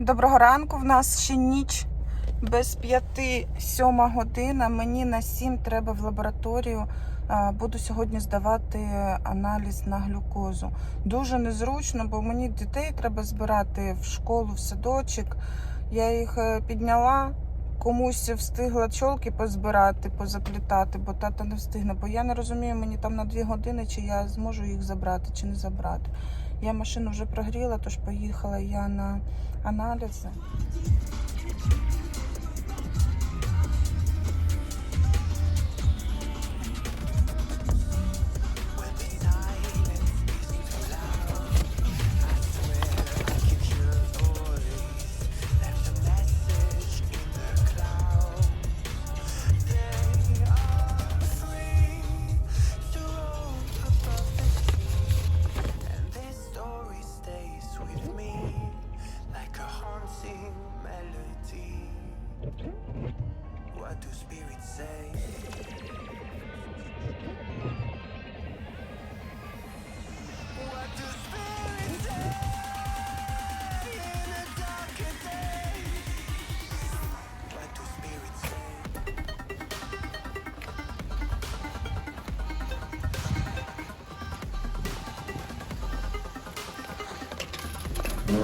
Доброго ранку. В нас ще ніч без п'яти сьома година. Мені на сім треба в лабораторію. Буду сьогодні здавати аналіз на глюкозу. Дуже незручно, бо мені дітей треба збирати в школу, в садочок. Я їх е, підняла. Комусь встигла чолки позбирати, позаплітати, бо тата не встигне. Бо я не розумію, мені там на дві години, чи я зможу їх забрати, чи не забрати. Я машину вже прогріла, тож поїхала я на аналізи. Ведете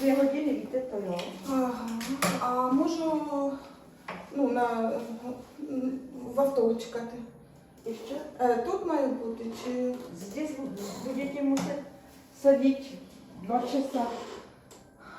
дві години, йдете то його. А можу ну, на, в авто чекати? І що? Е, Тут має бути чи Здесь будете мусить садити два часа.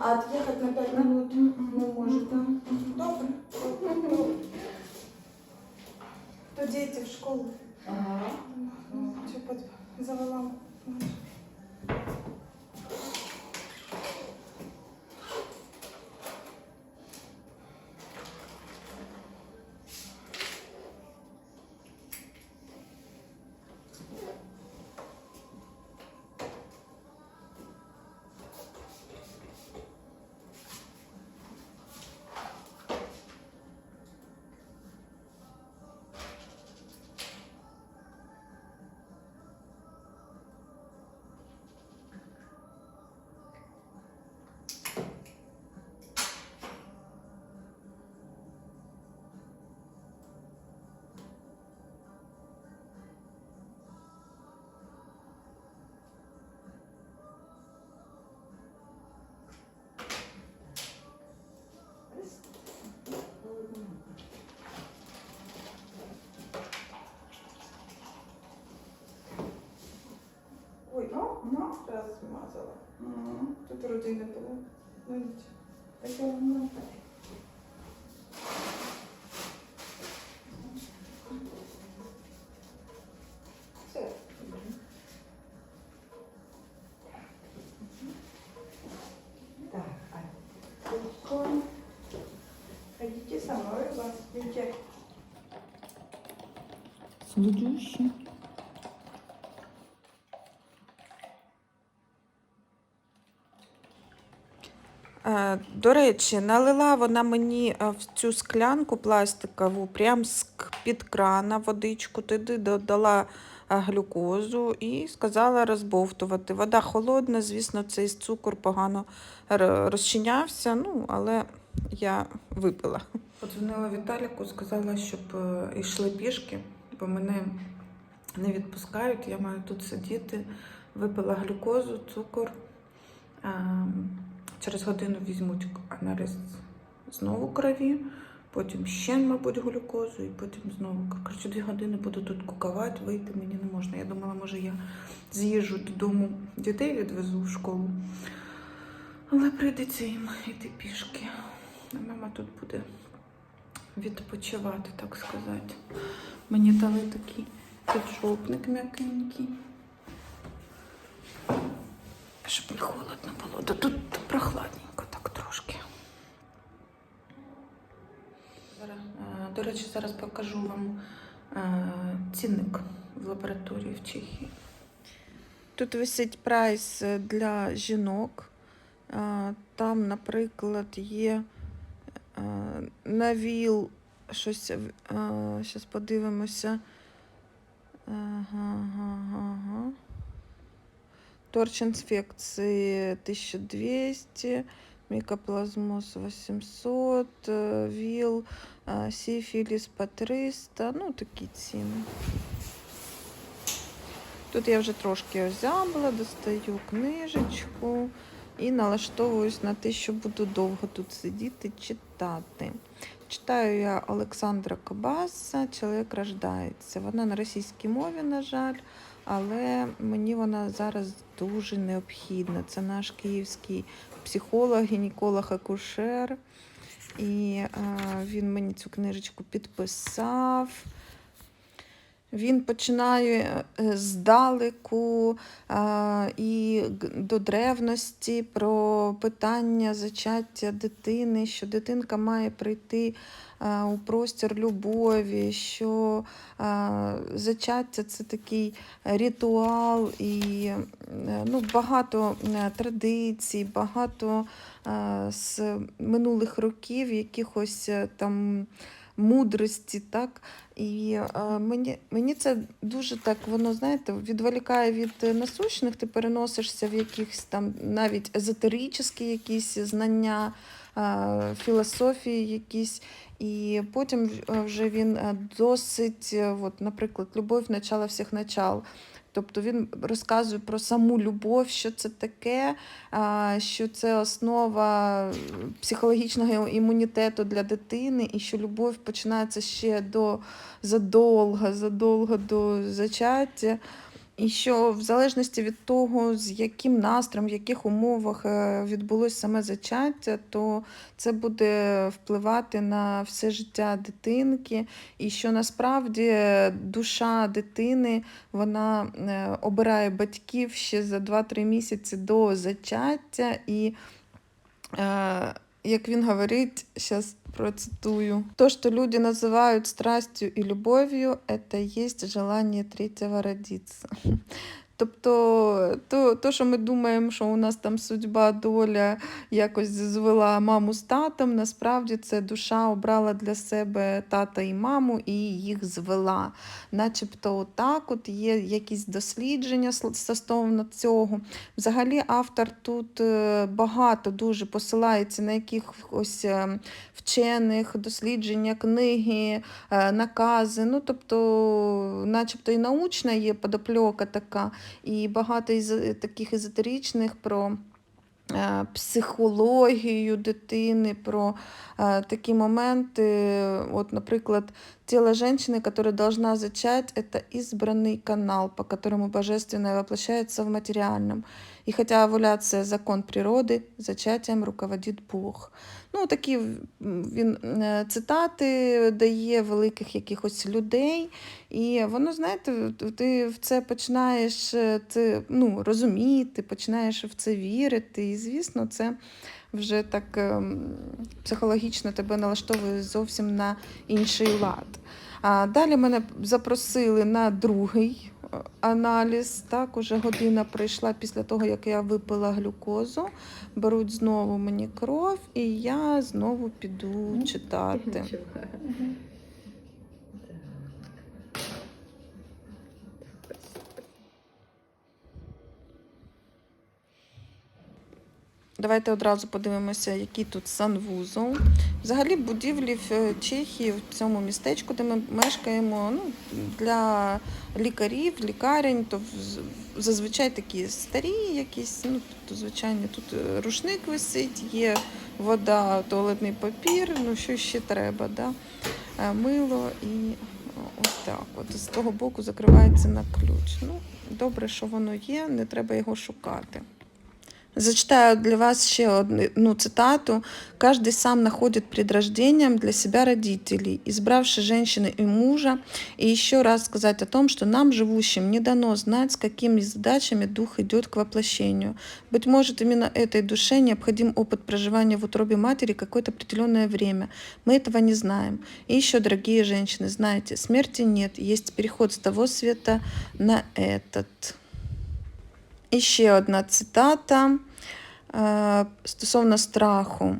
а від'їхати на 5 минут не можете? Добре. Тоді діти в школу. Ага. Під завела? Раз змазала. Тут вроді не було. Ну нічого. Таке воно. Все. До речі, налила вона мені е, в цю склянку пластикову прям з-під крана водичку, туди додала е, глюкозу і сказала розбовтувати. Вода холодна, звісно, цей цукор погано розчинявся, ну, але я випила. Подзвонила Віталіку, сказала, щоб е, йшли пішки, бо мене не відпускають, я маю тут сидіти. Випила глюкозу, цукор. Через годину візьмуть аналіз знову крові, потім ще, мабуть, глюкозу, і потім знову. Коротше, дві години буду тут кукувати, вийти мені не можна. Я думала, може, я з'їжджу додому, дітей відвезу в школу. Але прийдеться їм йти пішки. А мама тут буде відпочивати, так сказати. Мені дали такий підшопник м'якенький. Щоб не холодно було. Та тут прохладненько так трошки. Е, До речі, зараз покажу вам е, цінник. в лабораторії в Чехії. Тут висить прайс е, для жінок. Там, наприклад, є навіл, щось, зараз подивимося. Ага, ага, ага. Торч інфекції 1200, мікоплазмоз 800, е, ВІЛ, е, по 300, ну такі ціни. Тут я вже трошки озябла, достаю книжечку і налаштовуюсь на те, що буду довго тут сидіти читати. Читаю я Олександра Кобаса Чоловік рождається. Вона на російській мові, на жаль, але мені вона зараз дуже необхідна. Це наш київський психолог, гінеколог, акушер. І е, він мені цю книжечку підписав. Він починає е, здалеку а, і до древності про питання зачаття дитини, що дитинка має прийти а, у простір любові, що а, зачаття це такий ритуал і е, ну, багато е, традицій, багато а, з минулих років якихось там мудрості, так. І е, мені, мені це дуже так, воно, знаєте, відволікає від насущних, ти переносишся в якихось там навіть езотеричні якісь знання, е, філософії якісь. І потім е, вже він е, досить, е, от, наприклад, любов начала всіх начал. Тобто він розказує про саму любов, що це таке, що це основа психологічного імунітету для дитини, і що любов починається ще до задовго, задовго до зачаття. І що в залежності від того, з яким настроєм, в яких умовах е, відбулося саме зачаття, то це буде впливати на все життя дитинки, і що насправді душа дитини вона е, обирає батьків ще за 2-3 місяці до зачаття. І е, як він говорить, зараз процитую. То, что люди называют страстью и любовью, это есть желание третьего родиться. Тобто, то, то, що ми думаємо, що у нас там судьба, доля якось звела маму з татом, насправді це душа обрала для себе тата і маму і їх звела. Начебто, отак от є якісь дослідження стосовно цього. Взагалі, автор тут е, багато дуже посилається на якихось е, вчених дослідження, книги, е, накази. Ну, тобто, начебто і научна є подопльока така, і багато із таких езотеричних про. е, Психологію дитини, про е, такі моменти. От, наприклад, тело женщины, которая должна зачать, это избранный канал, по которому божественное воплощается в материальном. И хотя овуляция – закон природы, зачаттям руководит Бог. Ну, такі м, він е, цитати дає великих якихось людей, і воно, знаєте, ти в це починаєш е, це, ну, розуміти, починаєш в це вірити. І, звісно, це вже так ем, психологічно тебе налаштовує зовсім на інший лад. А далі мене запросили на другий е, аналіз. Так, уже година пройшла після того, як я випила глюкозу. Беруть знову мені кров, і я знову піду читати. Давайте одразу подивимося, який тут санвузол. Взагалі будівлі в Чехії, в цьому містечку, де ми мешкаємо, ну, для лікарів, лікарень, то зазвичай такі старі якісь, ну, тобто, звичайно, тут е, рушник висить, є вода, туалетний папір, ну що ще треба, да? Е, мило і ось так. От з того боку закривається на ключ. Ну, добре, що воно є, не треба його шукати. Зачитаю для вас ще одну цитату. «Каждый сам находит пред рождением для себя родителей, избравши женщины и мужа. И еще раз сказать о том, что нам, живущим, не дано знать, с какими задачами дух идет к воплощению. Быть может, именно этой душе необходим опыт проживания в утробе матери какое-то определенное время. Мы этого не знаем. И еще, дорогие женщины, знайте, смерти нет, есть переход с того света на этот. І ще одна цитата стосовно страху.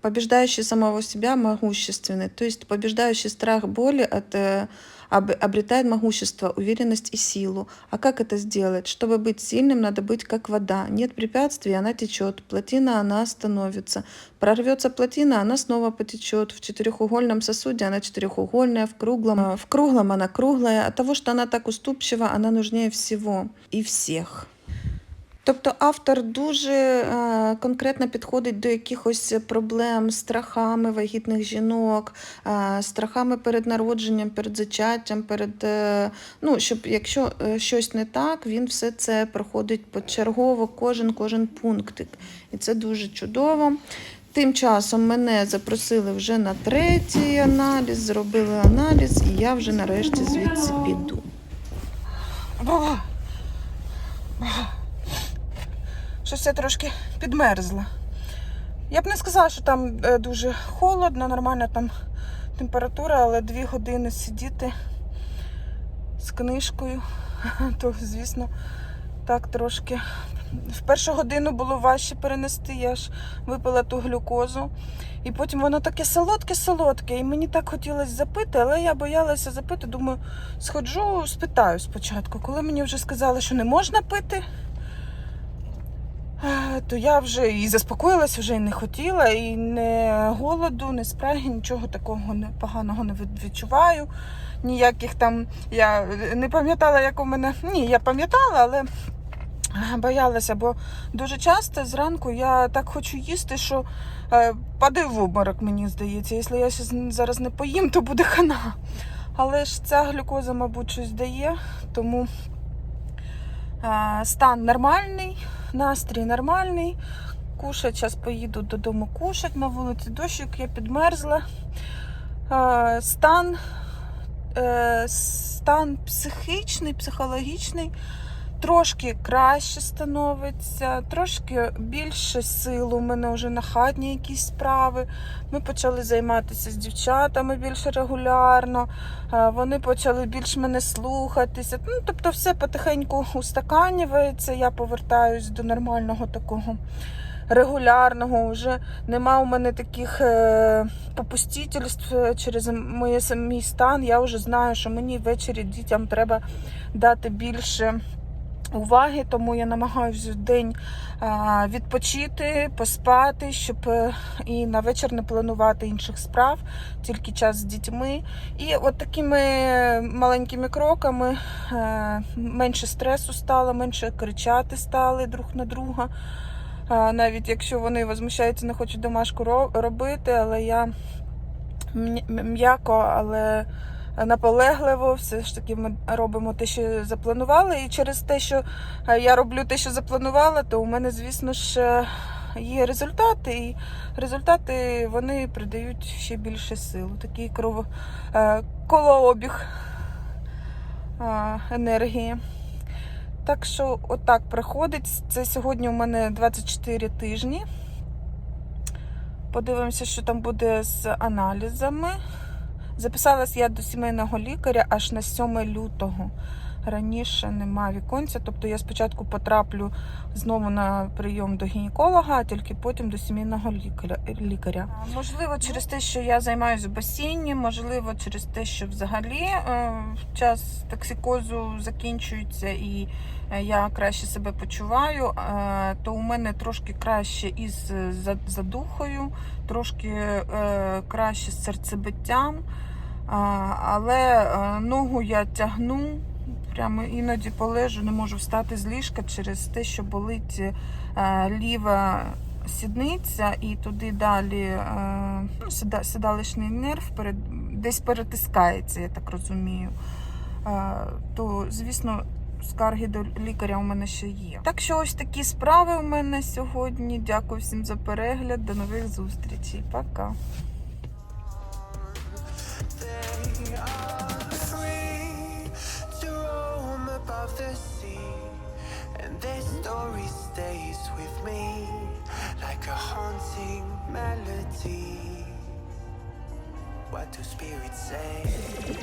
Побеждающий самого себя могущественный, то есть побеждающий страх боли от, э, об- обретает могущество, уверенность и силу. А как это сделать? Чтобы быть сильным, надо быть как вода. Нет препятствий, она течет. Плотина, она становится. Прорвется плотина, она снова потечет. В четырехугольном сосуде она четырехугольная, в круглом, э, в круглом она круглая. От того, что она так уступчива, она нужнее всего и всех. Тобто автор дуже е, конкретно підходить до якихось проблем, з страхами вагітних жінок, е, страхами перед народженням, перед зачаттям, перед е, ну, щоб якщо щось не так, він все це проходить почергово, кожен кожен пунктик. І це дуже чудово. Тим часом мене запросили вже на третій аналіз, зробили аналіз, і я вже нарешті звідси піду. Щось я трошки підмерзла. Я б не сказала, що там е, дуже холодно, нормальна там температура, але дві години сидіти з книжкою, то, звісно, так трошки. В першу годину було важче перенести, я ж випила ту глюкозу. І потім воно таке солодке-солодке. І мені так хотілося запити, але я боялася запити. Думаю, сходжу, спитаю спочатку. Коли мені вже сказали, що не можна пити, то я вже і заспокоїлась, вже і не хотіла, і не голоду, не спраги, нічого такого поганого не відчуваю. Ніяких там я не пам'ятала, як у мене. Ні, я пам'ятала, але боялася, бо дуже часто зранку я так хочу їсти, що е, падаю в обморок, мені здається. Якщо я зараз не поїм, то буде хана. Але ж ця глюкоза, мабуть, щось дає, тому стан нормальний настрій нормальний. Кушать, зараз поїду додому кушать на вулиці дощик, я підмерзла. Е, Стан, е, стан психічний, психологічний трошки краще становиться, трошки більше сил у мене вже на хатні якісь справи. Ми почали займатися з дівчатами більш регулярно. Вони почали більш мене слухатися. Ну, тобто, все потихеньку устаканюється. Я повертаюсь до нормального такого. Регулярного вже нема у мене таких е, попустительств через моє сам- стан. Я вже знаю, що мені ввечері дітям треба дати більше уваги, тому я намагаюся в день відпочити, поспати, щоб е, і на вечір не планувати інших справ, тільки час з дітьми. І от такими маленькими кроками е, менше стресу стало, менше кричати стали друг на друга. Навіть якщо вони возмущаються, не хочуть домашку робити, але я м'яко, але наполегливо, все ж таки ми робимо те, що запланували. І через те, що е, я роблю те, що запланувала, то у мене, звісно ж, е, є результати. І результати вони придають ще більше сил. Такий кров, е, колообіг енергії. Так що, отак проходить. Це сьогодні у мене 24 тижні. Подивимося, що там буде з аналізами. Записалась я до сімейного лікаря аж на 7 лютого. Раніше нема віконця, тобто я спочатку потраплю знову на прийом до гінеколога, а тільки потім до сімейного лікаря. Можливо, через те, що я займаюся в басейні, можливо, через те, що взагалі е, час токсикозу закінчується і е, я краще себе почуваю, е, то у мене трошки краще із задухою, трошки краще з серцебиттям. Але ногу я тягну, прямо іноді полежу, не можу встати з ліжка через те, що болить е, ліва сідниця і туди далі е, ну, сіда- сідалищний нерв перед, десь перетискається, я так розумію. Е, то, звісно, скарги до лікаря у мене ще є. Так що ось такі справи у мене сьогодні. Дякую всім за перегляд. До нових зустрічей. Пока. Like a haunting melody. What do spirits say?